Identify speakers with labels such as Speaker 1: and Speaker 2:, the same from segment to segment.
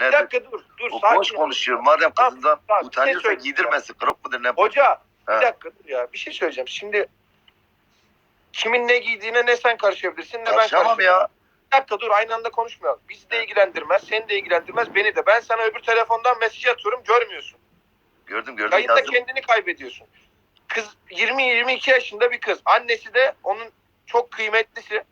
Speaker 1: Bir
Speaker 2: Nedir?
Speaker 1: dakika dur. Dur
Speaker 2: O
Speaker 1: sakin
Speaker 2: boş konuşuyor. Madem kızından
Speaker 1: tamam, bir şey
Speaker 2: utanıyorsa
Speaker 1: söyleyeyim.
Speaker 2: giydirmesin. Kırık mıdır ne? bu?
Speaker 1: Hoca bir
Speaker 2: Ha.
Speaker 1: dakika dur ya. Bir şey söyleyeceğim. Şimdi kimin ne giydiğine ne sen karışabilirsin ne ben
Speaker 2: Karışamam ya.
Speaker 1: Bir dakika dur aynı anda konuşmayalım. Bizi de ilgilendirmez, seni de ilgilendirmez, beni de. Ben sana öbür telefondan mesaj atıyorum görmüyorsun.
Speaker 2: Gördüm gördüm
Speaker 1: Yayında
Speaker 2: yazdım.
Speaker 1: kendini kaybediyorsun. Kız 20-22 yaşında bir kız. Annesi de onun çok kıymetlisi.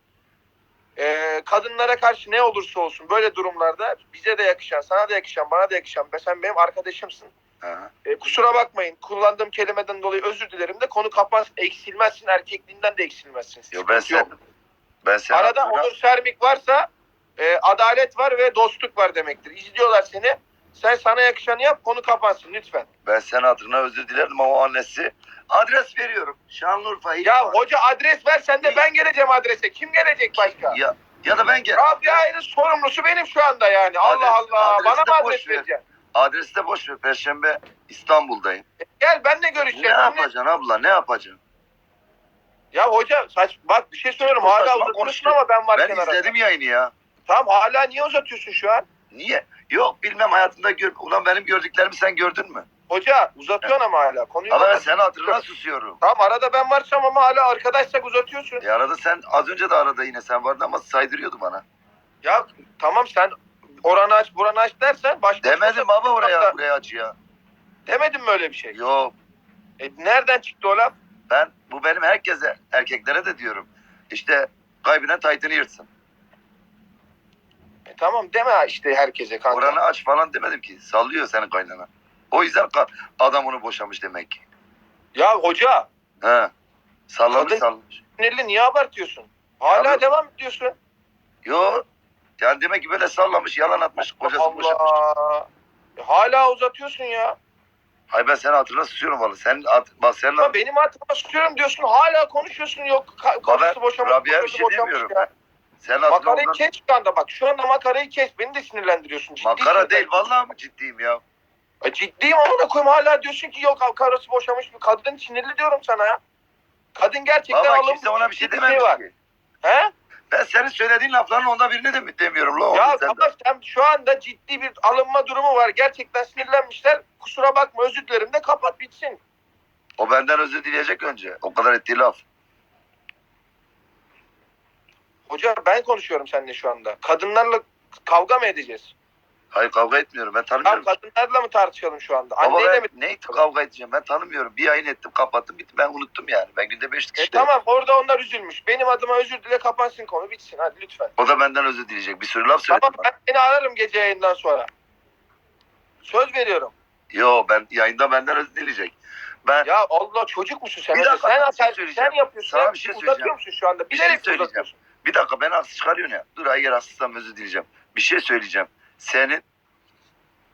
Speaker 1: Kadınlara karşı ne olursa olsun böyle durumlarda bize de yakışan, sana da yakışan, bana da yakışan. Sen benim arkadaşımsın.
Speaker 2: Ha.
Speaker 1: Ee, kusura bakmayın. Kullandığım kelimeden dolayı özür dilerim de konu kapansın. Eksilmezsin. Erkekliğinden de eksilmezsin.
Speaker 2: Yo ben sen ben sen
Speaker 1: Arada
Speaker 2: adına-
Speaker 1: onur sermik varsa e, adalet var ve dostluk var demektir. İzliyorlar seni. Sen sana yakışanı yap konu kapansın lütfen.
Speaker 2: ben sen adına özür dilerim ama o annesi adres veriyorum. Şanlıurfa İl-
Speaker 1: Ya hoca adres ver sen de ben geleceğim adrese. Kim gelecek başka?
Speaker 2: ya ya da ben gel.
Speaker 1: Rabia'nın sorumlusu benim şu anda yani. Allah
Speaker 2: Adres-
Speaker 1: Allah.
Speaker 2: adresi
Speaker 1: Bana mı
Speaker 2: boş
Speaker 1: adres
Speaker 2: ver.
Speaker 1: vereceksin?
Speaker 2: Adresi de boş ver. Perşembe İstanbul'dayım.
Speaker 1: Gel ben de
Speaker 2: Ne
Speaker 1: görüşeceğim.
Speaker 2: yapacaksın abla? Ne yapacaksın?
Speaker 1: Ya hoca saç bak bir şey söylüyorum.
Speaker 2: Bu
Speaker 1: Hala
Speaker 2: saçma
Speaker 1: uzatıyorsun
Speaker 2: konuşuyor.
Speaker 1: ama ben varken
Speaker 2: Ben
Speaker 1: arada.
Speaker 2: izledim yayını ya.
Speaker 1: Tamam hala niye uzatıyorsun şu an?
Speaker 2: Niye? Yok bilmem hayatında gör. Ulan benim gördüklerimi sen gördün mü?
Speaker 1: Hoca uzatıyorsun ama hala. Konuyu
Speaker 2: Ama ben senin hatırına susuyorum.
Speaker 1: Tamam arada ben varsam ama hala arkadaşsak uzatıyorsun.
Speaker 2: E arada sen az önce de arada yine sen vardın ama saydırıyordu bana.
Speaker 1: Ya tamam sen oranı aç buranı aç dersen başka
Speaker 2: Demedim baba oraya buraya aç ya.
Speaker 1: Demedim mi öyle bir şey?
Speaker 2: Yok
Speaker 1: E, nereden çıktı o laf?
Speaker 2: ben bu benim herkese erkeklere de diyorum. İşte kaybına taytını yırtsın.
Speaker 1: E, tamam deme işte herkese kanka.
Speaker 2: Oranı aç falan demedim ki. Sallıyor senin kaynana. O yüzden adam onu boşamış demek ki.
Speaker 1: Ya hoca
Speaker 2: He. Sallamış
Speaker 1: Kadın-
Speaker 2: sallamış.
Speaker 1: sinirli niye abartıyorsun? Hala
Speaker 2: Abi-
Speaker 1: devam ediyorsun.
Speaker 2: Yo. Yani demek ki böyle sallamış, yalan atmış, kocası boşamış.
Speaker 1: Allah. E, hala uzatıyorsun ya.
Speaker 2: Hayır ben senin hatırına susuyorum valla. Sen at, bak senin
Speaker 1: Ama benim hatıma tutuyorum diyorsun hala konuşuyorsun yok. Ka- karısı.
Speaker 2: Rabia'ya bir
Speaker 1: kocası
Speaker 2: şey
Speaker 1: boşamış
Speaker 2: demiyorum.
Speaker 1: ya.
Speaker 2: senin hatırına
Speaker 1: Makarayı
Speaker 2: ondan-
Speaker 1: kes şu anda bak. Şu anda makarayı kes. Beni de sinirlendiriyorsun. Ciddi
Speaker 2: Makara değil
Speaker 1: sinirlendiriyorsun.
Speaker 2: vallahi mı ciddiyim ya?
Speaker 1: E, ciddiyim ama da koyayım hala diyorsun ki yok karısı boşamış bir kadın sinirli diyorum sana ya. Kadın gerçekten
Speaker 2: Baba
Speaker 1: alınmış.
Speaker 2: kimse ona bir şey dememiş
Speaker 1: var.
Speaker 2: ki.
Speaker 1: He?
Speaker 2: Ben senin söylediğin lafların onda birini de mi demiyorum la?
Speaker 1: Ya
Speaker 2: sen de.
Speaker 1: ama sen şu anda ciddi bir alınma durumu var. Gerçekten sinirlenmişler. Kusura bakma özür dilerim de kapat bitsin.
Speaker 2: O benden özür dileyecek önce. O kadar ettiği laf.
Speaker 1: Hoca ben konuşuyorum seninle şu anda. Kadınlarla kavga mı edeceğiz?
Speaker 2: Hayır kavga etmiyorum. Ben tanımıyorum.
Speaker 1: kadınlarla mı tartışalım şu anda?
Speaker 2: Baba
Speaker 1: Anneyle
Speaker 2: ben
Speaker 1: mi?
Speaker 2: ne kavga edeceğim? Ben tanımıyorum. Bir yayın ettim kapattım bitti. Ben unuttum yani. Ben günde beş
Speaker 1: E
Speaker 2: kişi.
Speaker 1: tamam orada onlar üzülmüş. Benim adıma özür dile kapansın konu bitsin hadi lütfen.
Speaker 2: O da benden özür dileyecek. Bir sürü laf söyledi
Speaker 1: Tamam ben seni ararım gece yayından sonra. Söz veriyorum.
Speaker 2: Yo ben yayında benden özür dileyecek. Ben
Speaker 1: Ya Allah çocuk musun sen?
Speaker 2: Bir dakika,
Speaker 1: sen,
Speaker 2: bir şey
Speaker 1: sen,
Speaker 2: söyleyeceğim.
Speaker 1: sen yapıyorsun.
Speaker 2: Sana
Speaker 1: sen
Speaker 2: bir şey söyleyeceğim.
Speaker 1: şu anda?
Speaker 2: Bir şey
Speaker 1: Bilerek
Speaker 2: söyleyeceğim. bir dakika beni haksız çıkarıyorsun ya. Dur hayır haksızsam özür dileyeceğim. Bir şey söyleyeceğim. Senin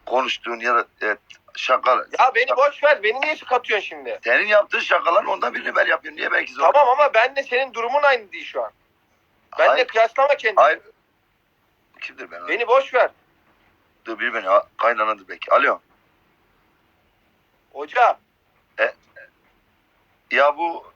Speaker 2: konuştuğun ya da evet, şaka.
Speaker 1: Ya beni boş ver. Beni niye katıyorsun şimdi?
Speaker 2: Senin yaptığın şakaların ondan birini ben yapıyorum. Niye belki zor?
Speaker 1: Tamam ama ben de senin durumun aynı değil şu an. Ben de
Speaker 2: Hayır.
Speaker 1: kıyaslama kendini.
Speaker 2: Hayır. Kimdir ben?
Speaker 1: Beni boş ver.
Speaker 2: Dur bir beni. Kaynanadır belki. Alo.
Speaker 1: Hoca
Speaker 2: Ya bu